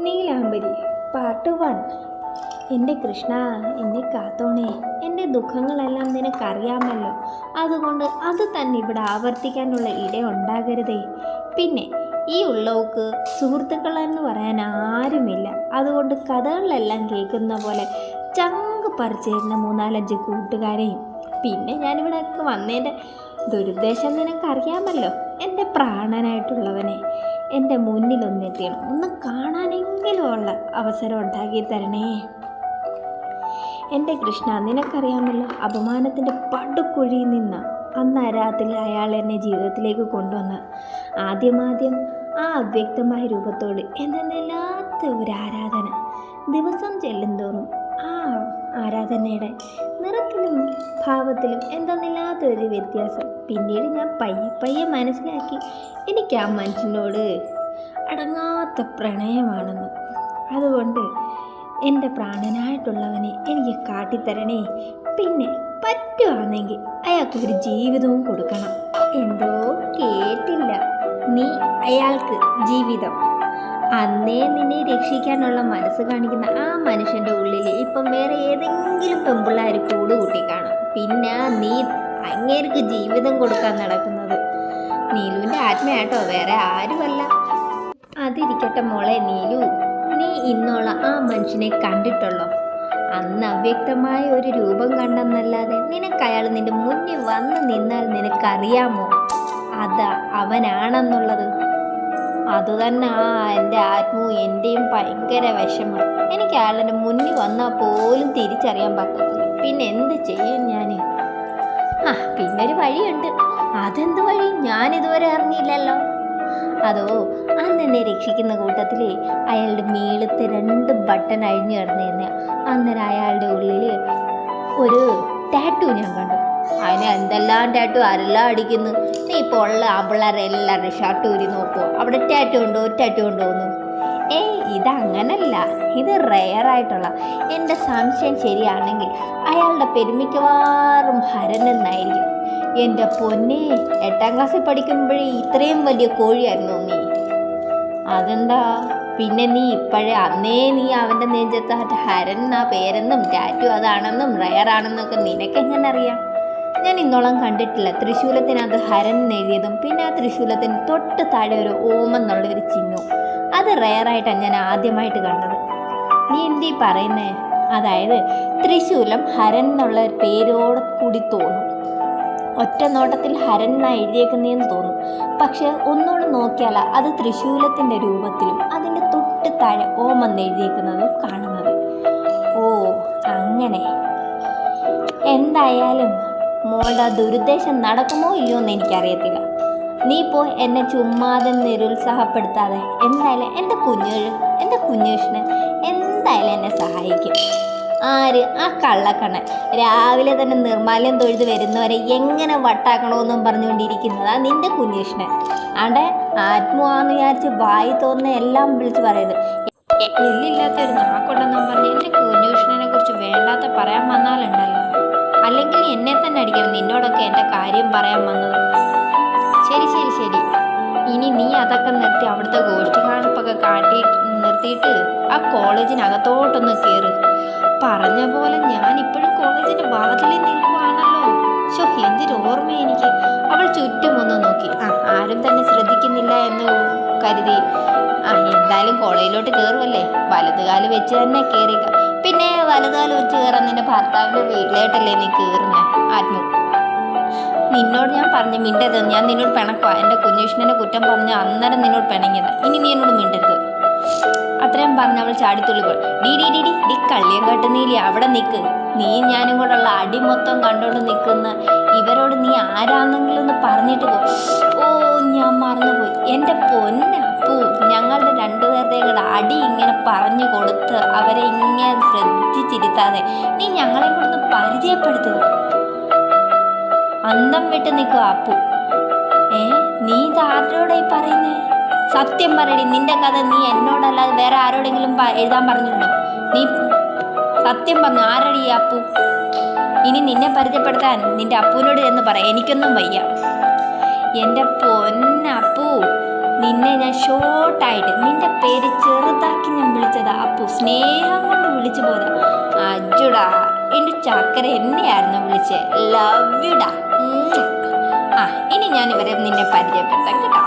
നീലാംബരി part one എന്റെ കൃഷ്ണ എന്നെ കാത്തോണേ. എന്റെ ദുഃഖങ്ങളെല്ലാം നിനക്കറിയാമല്ലോ. അതുകൊണ്ട് അത് തന്നെ ഇവിടെ ആവർത്തിക്കാനുള്ള ഇട ഉണ്ടാകരുതേ. പിന്നെ ഈ ഉള്ളവക്ക് സുഹൃത്തുക്കളെന്ന് പറയാൻ ആരുമില്ല. അതുകൊണ്ട് കഥകളിലെല്ലാം കേൾക്കുന്ന പോലെ ചങ്ക് പറിച്ചേരുന്ന മൂന്നാലഞ്ച് കൂട്ടുകാരെയും. പിന്നെ ഞാനിവിടെ വന്നതിന്റെ ദുരുദ്ദേശം നിനക്കറിയാമല്ലോ. എന്റെ പ്രാണനായിട്ടുള്ളവനെ. എന്റെ മുന്നിലൊന്നെത്തിയണം. ഒന്ന് കാണാനെങ്കിലും ഉള്ള അവസരം ഉണ്ടാക്കി തരണേ. എന്റെ കൃഷ്ണ നിനക്കറിയാമല്ലോ അപമാനത്തിന്റെ പടുക്കുഴിയിൽ നിന്ന് അന്ന് രാത്രി അയാൾ എന്നെ ജീവിതത്തിലേക്ക് കൊണ്ടുവന്ന് ആദ്യമാദ്യം ആ അവ്യക്തമായ രൂപത്തോട് എന്തെന്നില്ലാത്ത ഒരു ആരാധന ദിവസം ചെല്ലുന്തോറും ആ ആരാധനയുടെ നിറത്തിലും ഭാവത്തിലും എന്തെന്നില്ലാത്ത ഒരു വ്യത്യാസം. പിന്നീട് ഞാൻ പയ്യെ പയ്യെ മനസ്സിലാക്കി എനിക്ക് ആ മനുഷ്യനോട് അടങ്ങാത്ത പ്രണയമാണെന്ന്. അതുകൊണ്ട് എന്റെ പ്രാണനായിട്ടുള്ളവനെ എനിക്ക് കാട്ടിത്തരണേ. പിന്നെ പറ്റുവാണെങ്കിൽ അയാൾക്കൊരു ജീവിതവും കൊടുക്കണം. എന്തോ കേട്ടില്ല. നീ അയാൾക്ക് ജീവിതം അന്നേ നിന്നെ രക്ഷിക്കാനുള്ള മനസ്സ് കാണിക്കുന്ന ആ മനുഷ്യന്റെ ഉള്ളിൽ ഇപ്പം വേറെ ഏതെങ്കിലും പെമ്പിള്ളാർ കൂട് കൂട്ടി കാണും. പിന്നെ നീ അങ്ങേർക്ക് ജീവിതം കൊടുക്കാൻ നടക്കുന്നത്. നീലുവിന്റെ ആത്മയാട്ടോ വേറെ ആരുമല്ല. അതിരിക്കട്ടെ മോളെ നീലു നീ ഇന്നുള്ള ആ മനുഷ്യനെ കണ്ടിട്ടുള്ളോ? അന്ന് അവ്യക്തമായ ഒരു രൂപം കണ്ടെന്നല്ലാതെ നിനക്ക് അയാൾ നിന്റെ മുന്നിൽ വന്ന് നിന്നാൽ നിനക്കറിയാമോ? അതാ അവനാണെന്നുള്ളത്. അതുതന്നെ ആ എന്റെ ആത്മവും എന്റെയും ഭയങ്കര വിഷമം. എനിക്ക് അയാളുടെ മുന്നിൽ വന്നാൽ പോലും തിരിച്ചറിയാൻ പറ്റത്തില്ല. പിന്നെ എന്ത് ചെയ്യും ഞാൻ ആ പിന്നെ ഒരു വഴിയുണ്ട്. അതെന്ത് വഴി? ഞാനിതുവരെ അറിഞ്ഞില്ലല്ലോ. അതോ അന്നെന്നെ രക്ഷിക്കുന്ന കൂട്ടത്തിൽ അയാളുടെ മേളത്തെ രണ്ട് ബട്ടൺ അഴിഞ്ഞു കിടന്നിരുന്ന. അന്നേരം അയാളുടെ ഉള്ളിൽ ഒരു ടാറ്റു ഞാൻ കണ്ടു. അതിന് എന്തെല്ലാം ടാറ്റു ആരെല്ലാം അടിക്കുന്നു. നീ ഇപ്പോൾ ഉള്ള ആമ്പിള്ളേരെ എല്ലാവരുടെ ഷർട്ട് ഊരി നോക്കുമോ അവിടെ ടാറ്റു ഉണ്ടോ? ടാറ്റു ഉണ്ടോ എന്ന്. ഏയ് ഇതങ്ങനല്ല. ഇത് റെയറായിട്ടുള്ള എന്റെ സംശയം ശരിയാണെങ്കിൽ അയാളുടെ പെരുമിക്കവാറും ഹരനെന്നായിരിക്കും എന്റെ പൊന്നെ എട്ടാം ക്ലാസ്സിൽ പഠിക്കുമ്പോഴേ ഇത്രയും വലിയ കോഴിയായിരുന്നു നീ അതെന്താ? പിന്നെ നീ ഇപ്പോഴേ അന്നേ നീ അവന്റെ നെഞ്ചത്ത് ഹരൻ എന്നാ പേരെന്നും ടാറ്റു അതാണെന്നും റയറാണെന്നൊക്കെ നിനക്കെങ്ങനെ അറിയാം? ഞാൻ ഇന്നോളം കണ്ടിട്ടില്ല. തൃശ്ശൂലത്തിനകത്ത് ഹരൻ എഴുതിയതും പിന്നെ ആ തൃശ്ശൂലത്തിന് തൊട്ട് താഴെ ഒരു ഓം എന്നുള്ള ഒരു ചിഹ്നവും അത് റയറായിട്ടാണ് ഞാൻ ആദ്യമായിട്ട് കണ്ടത്. നീ എന്തീ പറയുന്നേ? അതായത് തൃശ്ശൂലം ഹരൻ എന്നുള്ള പേരോട് കൂടി തോന്നും. ഒറ്റ നോട്ടത്തിൽ ഹരൻ എന്നാ എഴുതിയേക്കുന്നതെന്ന് തോന്നും. പക്ഷെ ഒന്നുകൂടെ നോക്കിയാൽ അത് തൃശൂലത്തിന്റെ രൂപത്തിലും അതിന്റെ തൊട്ട് താഴെ ഓം എന്ന് എഴുതിയേക്കുന്നതും കാണുന്നത്. ഓ അങ്ങനെ. എന്തായാലും മോളുടെ ദുരുദ്ദേശം നടക്കുമോ ഇല്ലയോ എന്ന് എനിക്കറിയത്തില്ല. നീ പോ എന്നെ ചുമ്മാതെ നിരുത്സാഹപ്പെടുത്താതെ എന്തായാലും എന്റെ കുഞ്ഞു എന്റെ കുഞ്ഞുഷ്ണൻ എന്തായാലും എന്നെ സഹായിക്കും. ആര്? ആ കള്ളക്കണ്ണൻ. രാവിലെ തന്നെ നിർമ്മാല്യം തൊഴുത് വരുന്നവരെ എങ്ങനെ വട്ടാക്കണമെന്നും പറഞ്ഞുകൊണ്ടിരിക്കുന്നതാ നിന്റെ കുഞ്ഞുഷ്ണൻ ആണ്ടെ ആത്മാന്ന് വിചാരിച്ച് വായി തോന്നുന്ന എല്ലാം വിളിച്ച് പറയുന്നത് എല്ലില്ലാത്ത ഒരു നാക്കുണ്ടെന്നും പറഞ്ഞ് എന്റെ കുഞ്ഞുഷ്ണനെ കുറിച്ച് വേണ്ടാത്ത പറയാൻ വന്നാലുണ്ടല്ലോ. അല്ലെങ്കിൽ എന്നെ തന്നെ അടിക്കണം. നിന്നോടൊക്കെ എന്റെ കാര്യം പറയാൻ വന്നത്. ശരി ശരി ശരി. ഇനി നീ അതൊക്കെ നിർത്തി അവിടുത്തെ ഗോഷ്ഠി കാണിപ്പൊക്കെ കാട്ടി നിർത്തിയിട്ട് ആ കോളേജിനകത്തോട്ടൊന്ന് കയറ് പറഞ്ഞ പോലെ ഞാൻ ഇപ്പോഴും കോളേജിന്റെ വാതിലിൽ നിൽക്കുവാണല്ലോ. ഷോ എന്തൊരു ഓർമ്മ എനിക്ക്. അവൾ ചുറ്റും ഒന്ന് നോക്കി. ആ ആരും തന്നെ ശ്രദ്ധിക്കുന്നില്ല എന്ന് കരുതി. ആ എന്തായാലും കോളേജിലോട്ട് കയറുമല്ലേ വലതുകാൽ വെച്ച് തന്നെ കയറിക്ക പിന്നെ വലതുകാൽ വെച്ച് കയറാൻ നിന്റെ ഭർത്താവിന്റെ വീട്ടിലായിട്ടല്ലേ നീ കയറുന്നത് ആത്മു. നിന്നോട് ഞാൻ പറഞ്ഞു മിണ്ടരുത്. ഞാൻ നിന്നോട് പിണക്കുക എന്റെ കുഞ്ഞുഷ്ണനെ കുറ്റം പറഞ്ഞ അന്നേരം നിന്നോട് പിണങ്ങിയതാ. ഇനി നീ എന്നോട് മിണ്ടരുത്. അത്രയും പറഞ്ഞ് അവൾ ചാടിത്തുള്ളിപ്പോൾ ഡി ഡി ഡി ഡി ഡി കള്ളിയം കെട്ടുന്നീലി അവിടെ നിൽക്ക് നീ ഞാനും കൂടെ ഉള്ള അടി മൊത്തം കണ്ടോണ്ട് നിൽക്കുന്ന ഇവരോട് നീ ആരാണെങ്കിലും ഒന്ന് പറഞ്ഞിട്ട് പോ. ഓ ഞാൻ മറന്നുപോയി. എന്റെ പൊന്നപ്പൂ ഞങ്ങളുടെ രണ്ടുപേരുടെയും കൂടെ അടി ഇങ്ങനെ പറഞ്ഞു കൊടുത്ത് അവരെ ഇങ്ങനെ ശ്രദ്ധിച്ചിരുത്താതെ നീ ഞങ്ങളെ കൂടെ പരിചയപ്പെടുത്തുക അന്തം വിട്ട് നിൽക്കുക അപ്പു. ഏ നീ ഇത് ആരോടായി പറയുന്നേ? സത്യം പറയടി നിന്റെ കഥ നീ എന്നോടല്ലാതെ വേറെ ആരോടെങ്കിലും എഴുതാൻ പറഞ്ഞിട്ടുണ്ടോ? നീ സത്യം പറഞ്ഞു ആരടി അപ്പു? ഇനി നിന്നെ പരിചയപ്പെടുത്താൻ നിന്റെ അപ്പുവിനോട് എന്ന് പറ എനിക്കൊന്നും വയ്യ. എന്റെ പൊന്നപ്പു. നിന്നെ ഞാൻ ഷോർട്ടായിട്ട് നിന്റെ പേര് ചെറുതാക്കി ഞാൻ വിളിച്ചതാ. അപ്പു സ്നേഹം കൊണ്ട് വിളിച്ചു പോതാ അജുടാ എന്റെ ചക്കര എന്നെയായിരുന്നു വിളിച്ചത് ലവ്യുടാ ആ ഇനി ഞാൻ ഇവരെ നിന്നെ പരിചയപ്പെടുത്താം കേട്ടോ.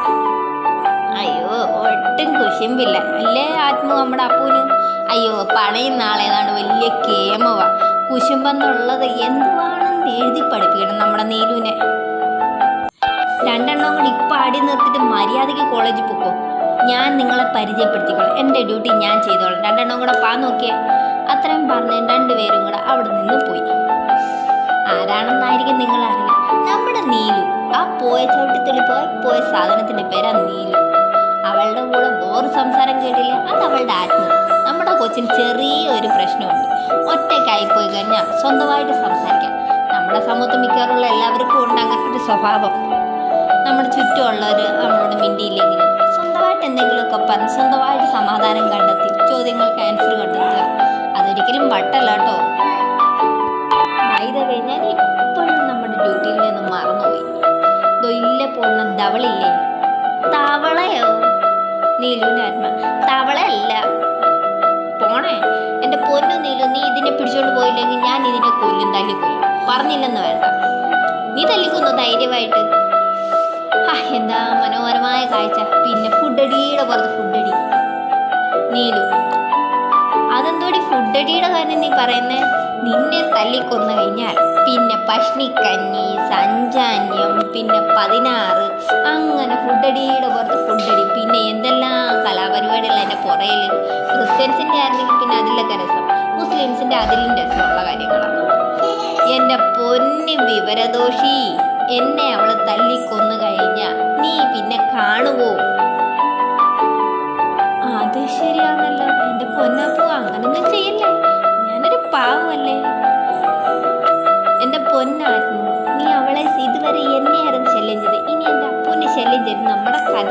അയ്യോ ഒട്ടും കുശുമ്പില്ല. അല്ലേ ആത്മ നമ്മുടെ അപ്പൂന്? അയ്യോ പണയും ആളേതാണ്ട് വലിയ കേമവാ. കുശുമ്പെന്നുള്ളത് എന്തുവാണെന്ന് എഴുതി പഠിപ്പിക്കണം നമ്മുടെ നീലുവിനെ. രണ്ടെണ്ണം കൂടി ഇപ്പം അടി നിർത്തിയിട്ട് മര്യാദയ്ക്ക് കോളേജിൽ പോക്കോ. ഞാൻ നിങ്ങളെ പരിചയപ്പെടുത്തിക്കോളാം. എന്റെ ഡ്യൂട്ടി ഞാൻ ചെയ്തോളാം. രണ്ടെണ്ണം കൂടെ പാ നോക്കിയേ. അത്രയും പറഞ്ഞ് രണ്ടുപേരും കൂടെ അവിടെ നിന്ന് പോയി. ആരാണെന്നായിരിക്കും നിങ്ങൾ അറിയാം നമ്മുടെ നീലു. ആ പോയ ചവിട്ടിത്തുള്ളി പോയ പോയ സാധനത്തിന്റെ പേരാ നീലു. അവളുടെ കൂടെ വേറെ സംസാരം കേട്ടില്ല. അത് അവളുടെ ആത്മ. നമ്മുടെ കൊച്ചിന് ചെറിയൊരു പ്രശ്നമുണ്ട്. ഒറ്റയ്ക്കായി പോയി കഴിഞ്ഞാൽ സ്വന്തമായിട്ട് സംസാരിക്കാം. നമ്മുടെ സമൂഹത്തിൽ മിക്കവാറുള്ള എല്ലാവർക്കും ഉണ്ട് അങ്ങനത്തെ ഒരു സ്വഭാവം. നമ്മുടെ ചുറ്റുമുള്ളവർ നമ്മളോട് മിണ്ടിയില്ലെങ്കിലും സ്വന്തമായിട്ട് എന്തെങ്കിലുമൊക്കെ പറഞ്ഞ് സ്വന്തമായിട്ട് സമാധാനം കണ്ടെത്തി ചോദ്യങ്ങൾക്ക് ആൻസർ കണ്ടെത്തുക. അതൊരിക്കലും വട്ടല്ല കേട്ടോ. വൈദവേ ഞാൻ എപ്പോഴും നമ്മുടെ ഡ്യൂട്ടിയിൽ നിന്ന് മറന്നുപോയി. ദൊല്ല പോകുന്ന ധവളില്ലേ? തവളയോ? നീലുവിന്റെ ആത്മ. തവളയല്ല. പോണേ. എന്റെ പൊന്നു നീലു നീ ഇതിനെ പിടിച്ചോണ്ട് പോയില്ലെങ്കിൽ ഞാൻ ഇതിനെ കൊല്ലും തല്ലിക്കൊല്ലും. പറഞ്ഞില്ലെന്ന് വേണ്ട. നീ തല്ലിക്കൊന്നു ധൈര്യമായിട്ട്? എന്താ മനോഹരമായ കാഴ്ച? പിന്നെ ഫുഡടിയുടെ പുറത്ത് ഫുഡടി നീലു അതെന്തോടി ഫുഡടിയുടെ കാര്യം നീ പറയുന്നത് നിന്നെ തല്ലിക്കൊന്നു കഴിഞ്ഞാൽ പിന്നെ പഷ്ണിക്കഞ്ഞി സഞ്ചാന്യം പിന്നെ പതിനാറ്. അങ്ങനെ ഫുഡടിയുടെ പുറത്ത് ഫുഡടി പിന്നെ എന്തെല്ലാം കലാപരിപാടികൾ എന്റെ പുറയിൽ ക്രിസ്ത്യൻസിന്റെ ആയിരുന്നെങ്കിൽ പിന്നെ അതിലൊക്കെ രസം? മുസ്ലിംസിന്റെ അതിലും രസമുള്ള കാര്യങ്ങളാണ് എന്റെ പൊന്നി വിവരദോഷി. എന്നെ അവൾ തല്ലിക്കൊന്നു കഴിഞ്ഞ നീ പിന്നെ കാണുവോ? അത് ശരിയാണല്ലോ. എന്റെ പൊന്നപ്പൂ അങ്ങനൊന്നും ചെയ്യല്ലേ. ഞാനൊരു പാവമല്ലേ എന്റെ പൊന്നായിരുന്നു നീ അവളെ ഇതുവരെ എന്നെയായിരുന്നു ശല്യം ചെയ്ത് ഇനി എന്റെ അപ്പൂനെ ശല്യം ചെയ്ത് നമ്മുടെ കഥ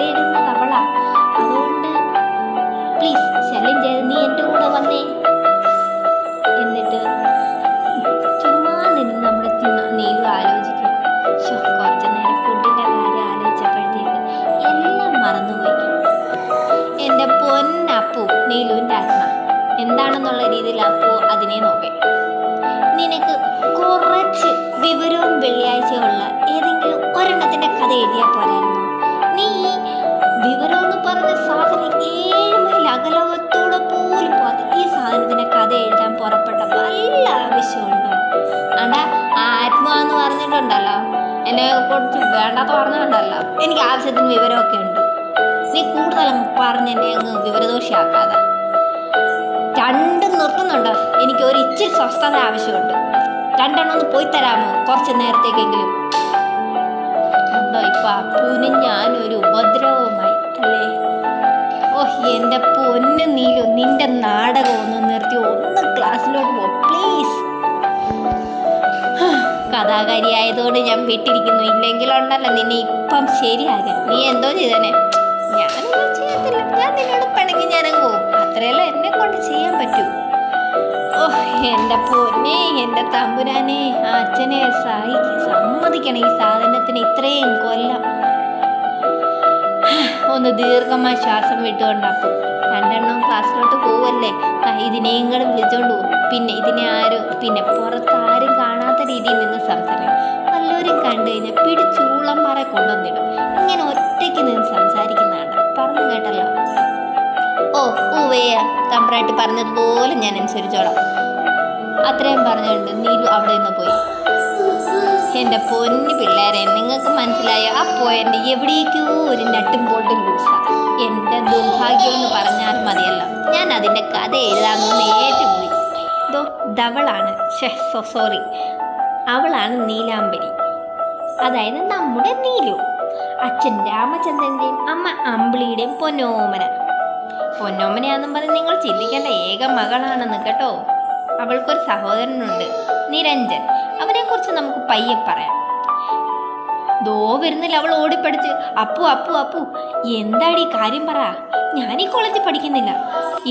പൊന്നപ്പു നീലുവിന്റെ ആത്മ. എന്താണെന്നുള്ള രീതിയിൽ അപ്പു അതിനെ നോക്കേ. നിനക്ക് കുറച്ച് വിവരവും വെള്ളിയാഴ്ചയുള്ള ഏതെങ്കിലും ഒരെണ്ണത്തിന്റെ കഥ എഴുതിയാൽ പോരായിരുന്നു. നീ വിവരം എന്ന് പറഞ്ഞ സാധനം ഏഴ് മൈൽ അകലത്തോടെ പോലും പോകാത്ത ഈ സാധനത്തിന്റെ കഥ എഴുതാൻ പുറപ്പെട്ട നല്ല ആവശ്യമുണ്ടോ? അണ്ടാ ആത്മ എന്ന് പറഞ്ഞിട്ടുണ്ടല്ലോ. എന്നെ കുറച്ച് വേണ്ടാത്ത പറഞ്ഞിട്ടുണ്ടല്ലോ. എനിക്ക് ആവശ്യത്തിന് വിവരമൊക്കെ ഉണ്ട്. നീ കൂടുതലും പറഞ്ഞ് എന്നെ അങ്ങ് വിവരദോഷിയാക്കാതെ. രണ്ടും നിർത്തുന്നുണ്ടോ. എനിക്ക് ഒരു ഇച്ചിരി സ്വസ്ഥത ആവശ്യമുണ്ട്. രണ്ടെണ്ണം ഒന്ന് പോയി തരാമോ? കുറച്ച് നേരത്തേക്കെങ്കിലും. ഉണ്ടോ ഇപ്പം ഞാനൊരു ഉപദ്രവമായി അല്ലേ ഓ എന്റെ പൊന്ന് നീലു നിന്റെ നാടകം ഒന്ന് നിർത്തി ഒന്ന് ക്ലാസ്സിലോട്ട് പോ പ്ലീസ്. കഥാകാരി ആയതുകൊണ്ട് ഞാൻ വിട്ടിരിക്കുന്നു. ഇല്ലെങ്കിലുണ്ടല്ലോ നിന്നെ ഇപ്പം ശരിയാകാൻ നീ എന്തോ ചെയ്തേനെ? നിന്നോട് പിണങ്ങി ഞാനങ്ങ് പോകും. അത്രയല്ലേ എന്നെ കൊണ്ട് ചെയ്യാൻ പറ്റൂ. ഓ എന്റെ പൊന്നെ എന്റെ തമ്പുരാനെ അച്ഛനെ സഹി സമ്മതിക്കണം ഈ സാധനത്തിന് ഇത്രയും കൊല്ലം. ഒന്ന് ദീർഘമായ ശ്വാസം വിട്ടുകൊണ്ട് അപ്പം. രണ്ടെണ്ണം ക്ലാസ്സിലോട്ട് പോവല്ലേ? ഇതിനെയും കൂടെ വിളിച്ചോണ്ട് പോകും പിന്നെ ഇതിനെ ആരും പിന്നെ പുറത്താരും കാണാത്ത രീതിയിൽ നിന്ന് സംസാരിക്കും. വല്ലവരും കണ്ടു കഴിഞ്ഞാൽ പിടിച്ചൂളന്മാരെ കൊണ്ടുവന്നിടും. ഇങ്ങനെ ഒറ്റയ്ക്ക് നിന്ന് സംസാരിക്കുന്നതാണ്. പറഞ്ഞു കേട്ടല്ലോ. ഓ ഊവയ്യ തമ്പ്രാട്ടി പറഞ്ഞതുപോലെ ഞാൻ അനുസരിച്ചോളാം. അത്രയും പറഞ്ഞുകൊണ്ട് നീലു അവിടെ നിന്ന് പോയി. എന്റെ പൊന്നു പിള്ളേരെ നിങ്ങൾക്ക് മനസ്സിലായോ? ആ പോയന്റെ എവിടേക്കോ ഒരു നട്ടും ബോൾട്ടും ലൂസ. എന്റെ ദുർഭാഗ്യം എന്ന് പറഞ്ഞാൽ മതിയല്ലോ. ഞാൻ അതിന്റെ കഥ എഴുതാമെന്ന് ഏറ്റുപോയി. ഇതോ ധവളാണ്. ഷേ സോ സോറി. അവളാണ് നീലാംബരി. അതായത് നമ്മുടെ നീലു. അച്ഛൻ രാമചന്ദ്രന്റെയും അമ്മ അമ്പിളിയുടെയും പൊന്നോമന. പൊന്നോമനയാണെന്നും പറഞ്ഞ് നിങ്ങൾ ചിന്തിക്കേണ്ട ഏക മകളാണെന്ന് കേട്ടോ. അവൾക്കൊരു സഹോദരനുണ്ട്. നിരഞ്ജൻ. അവനെക്കുറിച്ച് നമുക്ക് പയ്യെ പറയാം. ദോ വരുന്നില്ല അവൾ ഓടിപ്പടിച്ച്. അപ്പു അപ്പു അപ്പു. എന്താടി കാര്യം പറ? ഞാൻ ഈ കോളേജിൽ പഠിക്കുന്നില്ല.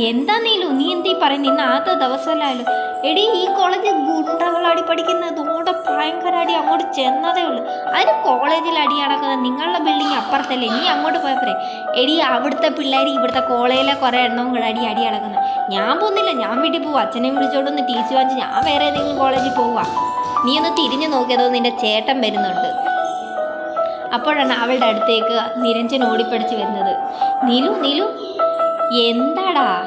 എന്താ നീലു നീ എന്തീ പറയുന്നത് ഇന്ന് ആദ്യ ദിവസമല്ലായാലും എടി ഈ കോളേജിൽ ഗുണ്ടകളടി പഠിക്കുന്നത്. ഓടെ ഭയങ്കര അടി അങ്ങോട്ട് ചെന്നതേ ഉള്ളൂ. അതിന് കോളേജിൽ അടി നടക്കുന്നത്. നിങ്ങളുടെ ബിൽഡിംഗ് അപ്പുറത്തല്ലേ? നീ അങ്ങോട്ട് പോയപ്പോഴേ. എടി അവിടുത്തെ പിള്ളേർ ഇവിടുത്തെ കോളേജിലെ കുറേ എണ്ണവും കൂടെ അടി അടി നടക്കുന്നത് ഞാൻ പോകുന്നില്ല ഞാൻ വീട്ടിൽ പോകും അച്ഛനെ വിളിച്ചോണ്ടൊന്ന് ടി സി വാങ്ങിച്ച് ഞാൻ വേറെ ഏതെങ്കിലും കോളേജിൽ പോവാ. നീ ഒന്ന് തിരിഞ്ഞു നോക്കിയതോ? നിന്റെ ചേട്ടൻ വരുന്നുണ്ട്. അപ്പോഴാണ് അവളുടെ അടുത്തേക്ക് നിരഞ്ജൻ ഓടിപ്പടിച്ച് വരുന്നത്. നീലു നീലു എന്താടാ?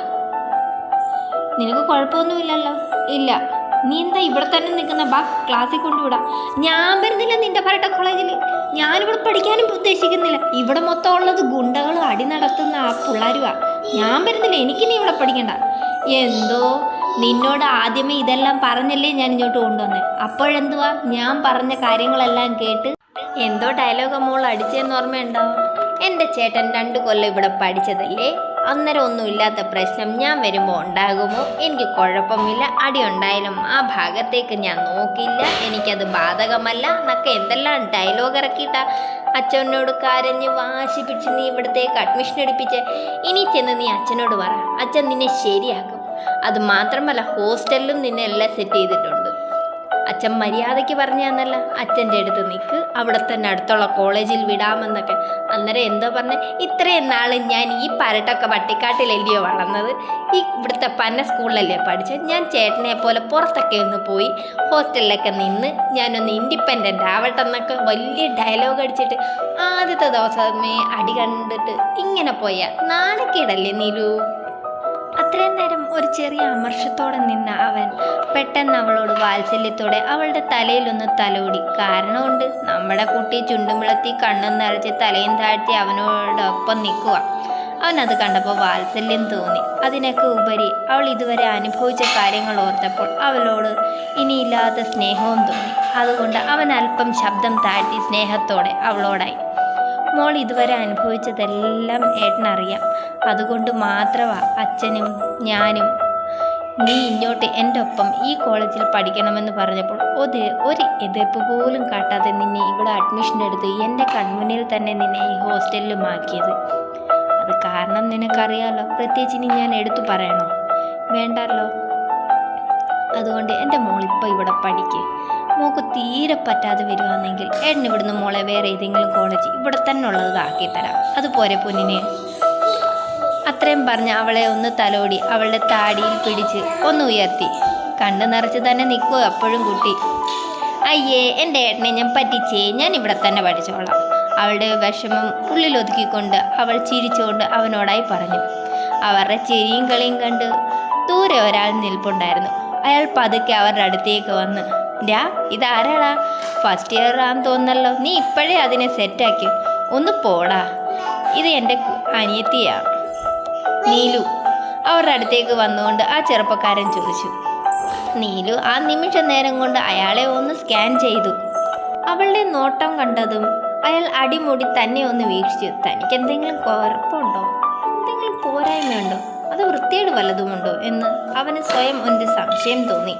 നിനക്ക് കുഴപ്പമൊന്നുമില്ലല്ലോ? ഇല്ല. നീ എന്താ ഇവിടെ തന്നെ നിൽക്കുന്ന? ബാ ക്ലാസ്സിൽ കൊണ്ടുവിടാം. ഞാൻ വരുന്നില്ല നിന്റെ ഭരട്ട കോളേജിൽ. ഞാനിവിടെ പഠിക്കാനും ഉദ്ദേശിക്കുന്നില്ല. ഇവിടെ മൊത്തം ഉള്ളത് ഗുണ്ടകളും അടി നടത്തുന്ന ആ പിള്ളേരുവാ. ഞാൻ വരുന്നില്ല. എനിക്ക് നീ ഇവിടെ പഠിക്കണ്ട. എന്തോ? നിന്നോട് ആദ്യമേ ഇതെല്ലാം പറഞ്ഞല്ലേ ഞാൻ ഇങ്ങോട്ട് കൊണ്ടുവന്നേ? അപ്പോഴെന്തുവാ? ഞാൻ പറഞ്ഞ കാര്യങ്ങളെല്ലാം കേട്ട് എന്തോ ഡയലോഗ് മോൾ അടിച്ചെന്ന് ഓർമ്മയുണ്ടോ? എന്റെ ചേട്ടൻ രണ്ട് കൊല്ലം ഇവിടെ പഠിച്ചതല്ലേ? അന്നേരം ഒന്നും ഇല്ലാത്ത പ്രശ്നം ഞാൻ വരുമ്പോൾ ഉണ്ടാകുമോ? എനിക്ക് കുഴപ്പമില്ല. അടി ഉണ്ടായാലും ആ ഭാഗത്തേക്ക് ഞാൻ നോക്കില്ല. എനിക്കത് ബാധകമല്ല എന്നൊക്കെ എന്തെല്ലാം ഡയലോഗ് ഇറക്കിയിട്ട? അച്ഛനോട് കരഞ്ഞ് വാശി പിടിച്ച് നീ ഇവിടത്തേക്ക് അഡ്മിഷൻ എടുപ്പിച്ച്. ഇനി ചെന്ന് നീ അച്ഛനോട് പറ. അച്ഛൻ നിന്നെ ശരിയാക്കും. അത് മാത്രമല്ല ഹോസ്റ്റലിലും നിന്നെ എല്ലാം സെറ്റ് ചെയ്തിട്ടുണ്ട്. അച്ഛൻ മര്യാദയ്ക്ക് പറഞ്ഞു തന്നല്ല. അച്ഛന്റെ അടുത്ത് നിൽക്ക് അവിടെ തന്നെ അടുത്തുള്ള കോളേജിൽ വിടാമെന്നൊക്കെ. അന്നേരം എന്തോ പറഞ്ഞ് ഇത്രയും നാൾ ഞാൻ ഈ പരട്ടൊക്കെ വട്ടിക്കാട്ടിലല്ലയോ വളർന്നത്? ഈ ഇവിടുത്തെ പന്ന സ്കൂളിലല്ലേ പഠിച്ചത് ഞാൻ ചേട്ടനെ പോലെ പുറത്തൊക്കെ ഒന്ന് പോയി ഹോസ്റ്റലിലൊക്കെ നിന്ന് ഞാനൊന്ന് ഇൻഡിപെൻഡന്റ് ആവട്ടെ എന്നൊക്കെ വലിയ ഡയലോഗ് അടിച്ചിട്ട് ആദ്യത്തെ ദിവസമേ അടി കണ്ടിട്ട് ഇങ്ങനെ പോയാൽ നാണക്കേടല്ലേ നീലു? അത്രയും നേരം ഒരു ചെറിയ അമർഷത്തോടെ നിന്ന അവൻ പെട്ടെന്ന് അവളോട് വാത്സല്യത്തോടെ അവളുടെ തലയിലൊന്ന് തലോടി. കാരണമുണ്ട് നമ്മുടെ കുട്ടി ചുണ്ടുമിളത്തി കണ്ണും നിറച്ച് തലയും താഴ്ത്തി അവനോടൊപ്പം നിൽക്കുക. അവനത് കണ്ടപ്പോൾ വാത്സല്യം തോന്നി. അതിനൊക്കെ ഉപരി അവൾ ഇതുവരെ അനുഭവിച്ച കാര്യങ്ങൾ ഓർത്തപ്പോൾ അവളോട് ഇനിയില്ലാത്ത സ്നേഹവും തോന്നി. അതുകൊണ്ട് അവൻ അല്പം ശബ്ദം താഴ്ത്തി സ്നേഹത്തോടെ അവളോടായി. മോൾ ഇതുവരെ അനുഭവിച്ചതെല്ലാം ഏട്ടനറിയാം. അതുകൊണ്ട് മാത്രമാ അച്ഛനും ഞാനും നീ ഇങ്ങോട്ട് എന്റെ ഒപ്പം ഈ കോളേജിൽ പഠിക്കണമെന്ന് പറഞ്ഞപ്പോൾ ഒരു ഒരു എതിർപ്പ് പോലും കാട്ടാതെ നിന്നെ ഇവിടെ അഡ്മിഷൻ എടുത്ത് എന്റെ കൺമുന്നിൽ തന്നെ നിന്നെ ഈ ഹോസ്റ്റലിലുമാക്കിയത് അത് കാരണം നിനക്കറിയാലോ പ്രത്യേകിച്ച് ഇനി ഞാൻ എടുത്തു പറയണോ? വേണ്ടല്ലോ? അതുകൊണ്ട് എന്റെ മോളിപ്പോൾ ഇവിടെ പഠിക്ക്. മോക്ക് തീരെ പറ്റാതെ വരുവാണെങ്കിൽ എണ്ണ ഇവിടുന്ന് മോളെ വേറെ ഏതെങ്കിലും കോളേജ് ഇവിടെ തന്നെ ഉള്ളത് ആക്കി തരാം. അതുപോലെ പൊന്നിനെ. അത്രയും പറഞ്ഞ് അവളെ ഒന്ന് തലോടി അവളുടെ താടിയിൽ പിടിച്ച് ഒന്ന് ഉയർത്തി. കണ്ണു നിറച്ച് തന്നെ നിൽക്കുക അപ്പോഴും കുട്ടി. അയ്യേ എന്റെ ഏട്ടനെ ഞാൻ പറ്റിച്ചേ ഞാൻ ഇവിടെ തന്നെ പഠിച്ചോളാം. അവളുടെ വിഷമം ഉള്ളിലൊതുക്കിക്കൊണ്ട് അവൾ ചിരിച്ചുകൊണ്ട് അവനോടായി പറഞ്ഞു. അവരുടെ ചിരിയും കളിയും കണ്ട് ദൂരെ ഒരാൾ നിൽപ്പുണ്ടായിരുന്നു. അയാൾ പതുക്കെ അവരുടെ അടുത്തേക്ക് വന്ന് ഡാ ഇതാരാടാ? ഫസ്റ്റ് ഇയർ ആണെന്ന് തോന്നല്ലോ നീ ഇപ്പോഴേ അതിനെ സെറ്റാക്കി ഒന്ന് പോടാ. ഇത് എന്റെ അനിയത്തിയാണ് അനിയത്തിയാ. നീലു. അവരുടെ അടുത്തേക്ക് വന്നുകൊണ്ട് ആ ചെറുപ്പക്കാരൻ ചോദിച്ചു. നീലു ആ നിമിഷ നേരം കൊണ്ട് അയാളെ ഒന്ന് സ്കാൻ ചെയ്തു. അവളുടെ നോട്ടം കണ്ടതും അയാൾ അടിമുടി തന്നെ ഒന്ന് വീക്ഷിച്ചു. തനിക്ക് എന്തെങ്കിലും കുഴപ്പമുണ്ടോ? എന്തെങ്കിലും പോരായ്മയുണ്ടോ? അത് വൃത്തിയേട് വല്ലതുമുണ്ടോ എന്ന് അവന് സ്വയം ഒരു സംശയം തോന്നി.